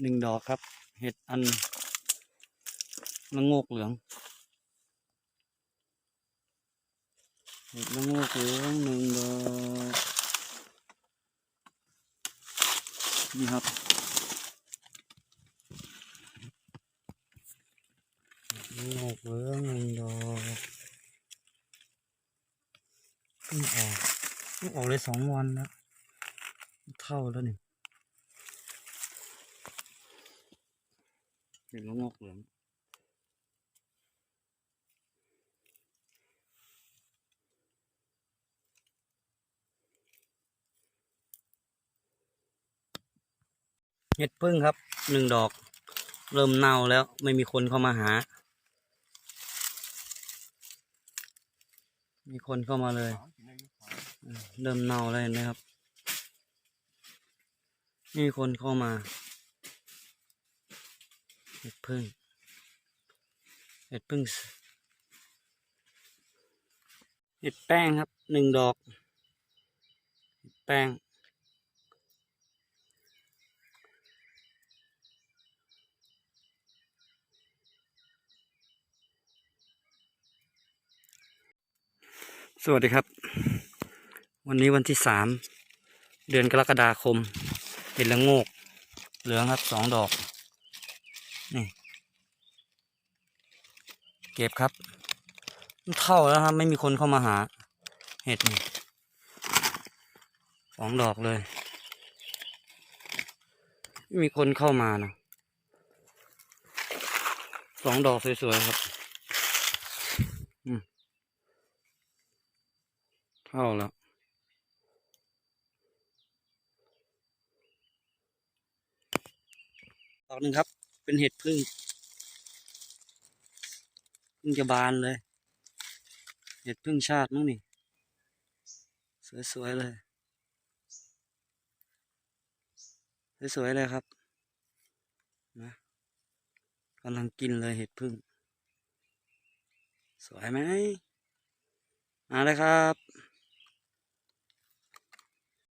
หนึ่งดอกครับ เห็ดอันละงกเหลืองเห็ดละงกเหลืองหนึ่งดอกนี่ครับเห็ดละงกเหลืองหนึ่งดอกเพิ่ออกเพิ่ออกเลยสองวันแล้วเท่าแล้วนี่ เห็ดละโงกเหลืองเห็ดพึ่งครับหนึ่งดอก เริ่มเน่าแล้วไม่มีคนเข้ามาหา มีคนเข้ามาเลย เริ่มเน่าแล้วเห็นไหมครับไม่มีคนเข้ามา เห็ดพึ่งเห็ดพึ่งเห็ดแป้งครับหนึ่งดอกแป้งสวัสดีครับ วันนี้วันที่สามเดือนกรกฎาคม เห็ดละโงก เหลืองครับสองดอก นี่เก็บครับเท่าแล้วครับ ไม่มีคนเข้ามาหา เห็ดนี่สองดอกเลย ไม่มีคนเข้ามานะสองดอกสวยๆครับเท่าแล้วดอกหนึ่งครับ เป็นเห็ดพึ่งพึ่งจะบานเลย เห็ดพึ่งชาติมั้งนี่ สวยๆเลย สวยๆเลยครับนะกำลังกินเลยเห็ดพึ่ง สวยไหมมาเลยครับ